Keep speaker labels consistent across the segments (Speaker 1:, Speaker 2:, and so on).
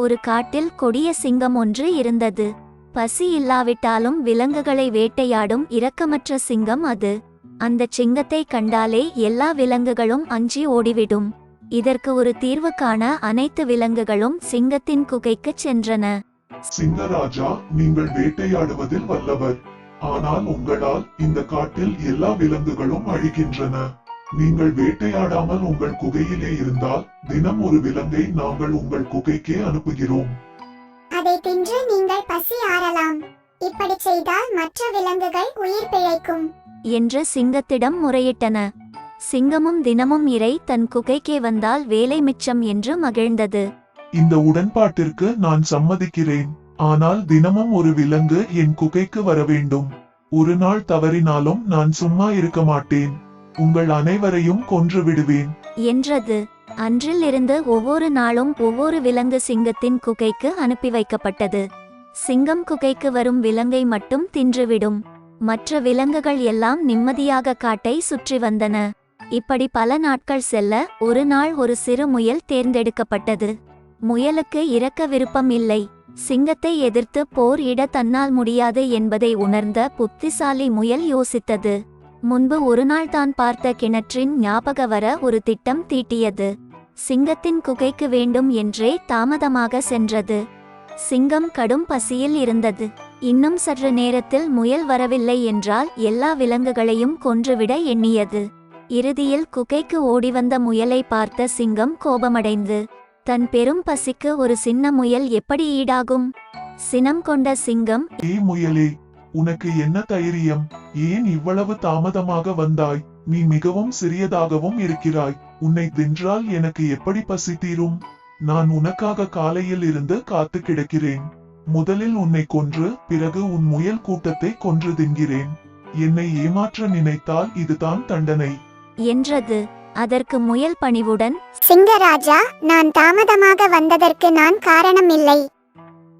Speaker 1: ஒரு காட்டில் கொடிய சிங்கம் ஒன்று இருந்தது. பசி இல்லாவிட்டாலும் விலங்குகளை வேட்டையாடும் இரக்கமற்ற சிங்கம் அது. அந்த சிங்கத்தை கண்டாலே எல்லா விலங்குகளும் அஞ்சி ஓடிவிடும். இதற்கு ஒரு தீர்வு காண அனைத்து விலங்குகளும் சிங்கத்தின் குகைக்குச் சென்றன.
Speaker 2: சிங்கராஜா நீங்கள் வேட்டையாடுவதில் வல்லவர். ஆனால் உங்களால் இந்த காட்டில் எல்லா விலங்குகளும் அழிகின்றன. நீங்கள் வேட்டையாடாமல் உங்கள் குகையிலே இருந்தால் தினம் ஒரு விலங்கை நாங்கள் உங்கள் குகைக்கே அனுப்புகிறோம்.
Speaker 3: அதை தின்று நீங்கள் பசி ஆறலாம். இப்படி செய்தால் மற்ற விலங்குகள் உயிர் பிழைக்கும்.
Speaker 1: என்று சிங்கத்திடம் முறையிட்டன. சிங்கமும் தினமும் இறை தன் குகைக்கே வந்தால் வேலை மிச்சம் என்று மகிழ்ந்தது.
Speaker 2: இந்த உடன்பாட்டிற்கு நான் சம்மதிக்கிறேன். ஆனால் தினமும் ஒரு விலங்கு என் குகைக்கு வர வேண்டும். ஒரு நாள் தவறினாலும் நான் சும்மா இருக்க மாட்டேன். உங்கள் அனைவரையும் கொன்று விடுவேன்.
Speaker 1: என்றது. அன்றிலிருந்து ஒவ்வொரு நாளும் ஒவ்வொரு விலங்கு சிங்கத்தின் குகைக்கு அனுப்பி வைக்கப்பட்டது. சிங்கம் குகைக்கு வரும் விலங்கை மட்டும் தின்றுவிடும். மற்ற விலங்குகள் எல்லாம் நிம்மதியாக காட்டை சுற்றி வந்தன. இப்படி பல நாட்கள் செல்ல ஒரு நாள் ஒரு சிறு முயல் தேர்ந்தெடுக்கப்பட்டது. முயலுக்கு இறக்க விருப்பம் இல்லை. சிங்கத்தை எதிர்த்து போர் இட தன்னால் முடியாது என்பதை உணர்ந்த புத்திசாலி முயல் யோசித்தது. முன்பு ஒரு நாள் தான் பார்த்த கிணற்றின் ஞாபக வர ஒரு திட்டம் தீட்டியது. சிங்கத்தின் குகைக்கு வேண்டும் என்றே தாமதமாக சென்றது. சிங்கம் கடும் பசியில் இருந்தது. இன்னும் சற்று நேரத்தில் முயல் வரவில்லை என்றால் எல்லா விலங்குகளையும் கொன்றுவிட எண்ணியது. இறுதியில் குகைக்கு ஓடிவந்த முயலை பார்த்த சிங்கம் கோபமடைந்து தன் பெரும் பசிக்கு ஒரு சின்ன முயல் எப்படி ஈடாகும்? சினம் கொண்ட சிங்கம்?
Speaker 2: முயலே உனக்கு என்ன தைரியம்? ஏன் இவ்வளவு தாமதமாக வந்தாய்? நீ மிகவும் சிறியதாகவும் இருக்கிறாய். உன்னை தின்றால் எனக்கு எப்படி பசி தீரும்? நான் உனக்காக காலையில் இருந்து காத்து கிடக்கிறேன். முதலில் உன்னை கொன்று பிறகு உன் முயல் கூட்டத்தை கொன்று தின்கிறேன். என்னை ஏமாற்ற நினைத்தால் இதுதான் தண்டனை.
Speaker 1: என்றது. அதற்கு முயல் பணிவுடன்
Speaker 3: சிங்கராஜா நான் தாமதமாக வந்ததற்கு நான் காரணமில்லை.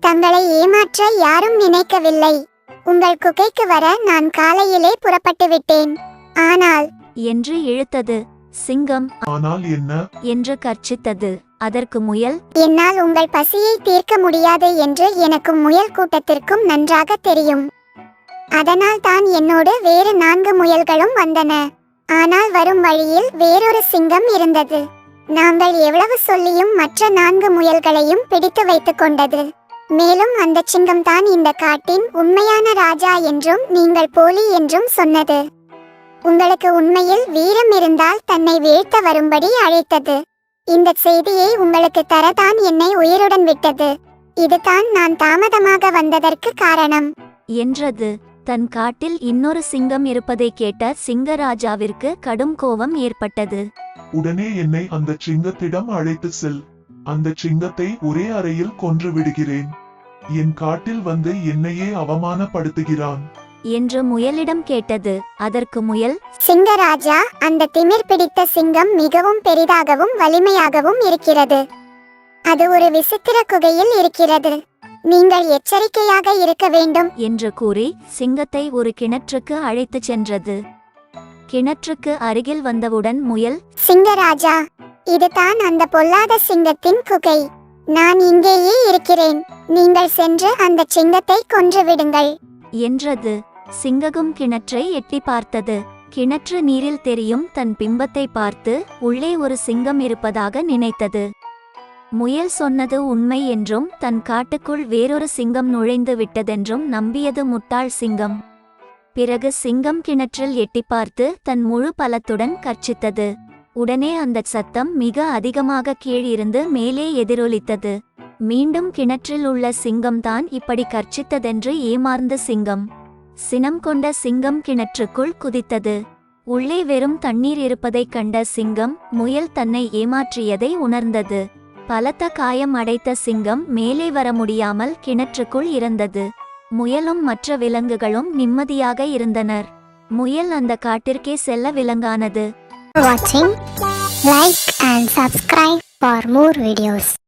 Speaker 3: தங்களை ஏமாற்ற யாரும் நினைக்கவில்லை. உங்கள் குகைக்கு வர நான் காலையிலே புறப்பட்டு விட்டேன். ஆனால்
Speaker 1: என்று இழுத்தது. சிங்கம்
Speaker 2: ஆனால் என்ன?
Speaker 1: என்று கர்ச்சித்தது. அதற்கு முயல்
Speaker 3: என்னால் உங்கள் பசியை தீர்க்க முடியாது என்று எனக்கும் முயல் கூட்டத்திற்கும் நன்றாக தெரியும். அதனால் தான் என்னோடு வேறு நான்கு முயல்களும் வந்தன. ஆனால் வரும் வழியில் வேறொரு சிங்கம் இருந்தது. நாங்கள் எவ்வளவு சொல்லியும் மற்ற நான்கு முயல்களையும் பிடித்து வைத்துக் கொண்டது. மேலும் அந்த சிங்கம் தான் இந்த காட்டின் உண்மையான ராஜா என்றும் நீங்கள் போலி என்றும் சொன்னது. உங்களுக்கு உண்மையில் வீரம் இருந்தால் தன்னை வீழ்த்த வரும்படி அழைத்தது. இந்த செய்தியை உங்களுக்கு தரதான் என்னை உயிருடன் விட்டது. இதுதான் நான் தாமதமாக வந்ததற்கு காரணம்.
Speaker 1: என்றது. தன் காட்டில் இன்னொரு சிங்கம் இருப்பதை கேட்ட சிங்கராஜாவிற்கு கடும் கோபம் ஏற்பட்டது.
Speaker 2: உடனே என்னை அந்த சிங்கத்திடம் அழைத்து செல். அந்த சிங்கத்தை ஒரே அறையில் கொன்று விடுகிறேன். என் காட்டில் வந்து என்னையே அவமானப்படுத்துகிறான்.
Speaker 1: என்று முயலிடம் கேட்டது. அதற்கு முயல்
Speaker 3: சிங்கராஜா அந்த திமிர் பிடித்த சிங்கம் மிகவும் பெரிதாகவும் வலிமையாகவும் இருக்கிறது. அது ஒரு விசித்திர குகையில் இருக்கிறது. நீங்கள் எச்சரிக்கையாக இருக்க வேண்டும்.
Speaker 1: என்று கூறி சிங்கத்தை ஒரு கிணற்றுக்கு அழைத்துச் சென்றது. கிணற்றுக்கு அருகில் வந்தவுடன் முயல்
Speaker 3: சிங்கராஜா இதுதான் அந்த பொல்லாத சிங்கத்தின் குகை நான் இங்கேயே இருக்கிறேன். நீங்கள் சென்று அந்த சிங்கத்தை கொன்று விடுங்கள்.
Speaker 1: என்றது. சிங்ககும் கிணற்றை எட்டி பார்த்தது. கிணற்று நீரில் தெரியும் தன் பிம்பத்தை பார்த்து உள்ளே ஒரு சிங்கம் இருப்பதாக நினைத்தது. முயல் சொன்னது உண்மை என்றும் தன் காட்டுக்குள் வேறொரு சிங்கம் நுழைந்து விட்டதென்றும் நம்பியது முட்டாள் சிங்கம். பிறகு சிங்கம் கிணற்றில் எட்டி பார்த்து தன் முழு பலத்துடன் கர்ச்சித்தது. உடனே அந்த சத்தம் மிக அதிகமாக கீழிருந்து மேலே எதிரொலித்தது. மீண்டும் கிணற்றில் உள்ள சிங்கம்தான் இப்படி கர்ச்சித்ததென்று ஏமார்ந்த சிங்கம். சினம் கொண்ட சிங்கம் கிணற்றுக்குள் குதித்தது. உள்ளே வெறும் தண்ணீர் இருப்பதைக் கண்ட சிங்கம் முயல் தன்னை ஏமாற்றியதை உணர்ந்தது. பலத்த காயம் அடைத்த சிங்கம் மேலே வர முடியாமல் கிணற்றுக்குள் இறந்தது. முயலும் மற்ற விலங்குகளும் நிம்மதியாக இருந்தனர். முயல் அந்த காட்டிற்கே செல்ல விலங்கானது.
Speaker 3: Watching like and subscribe for more videos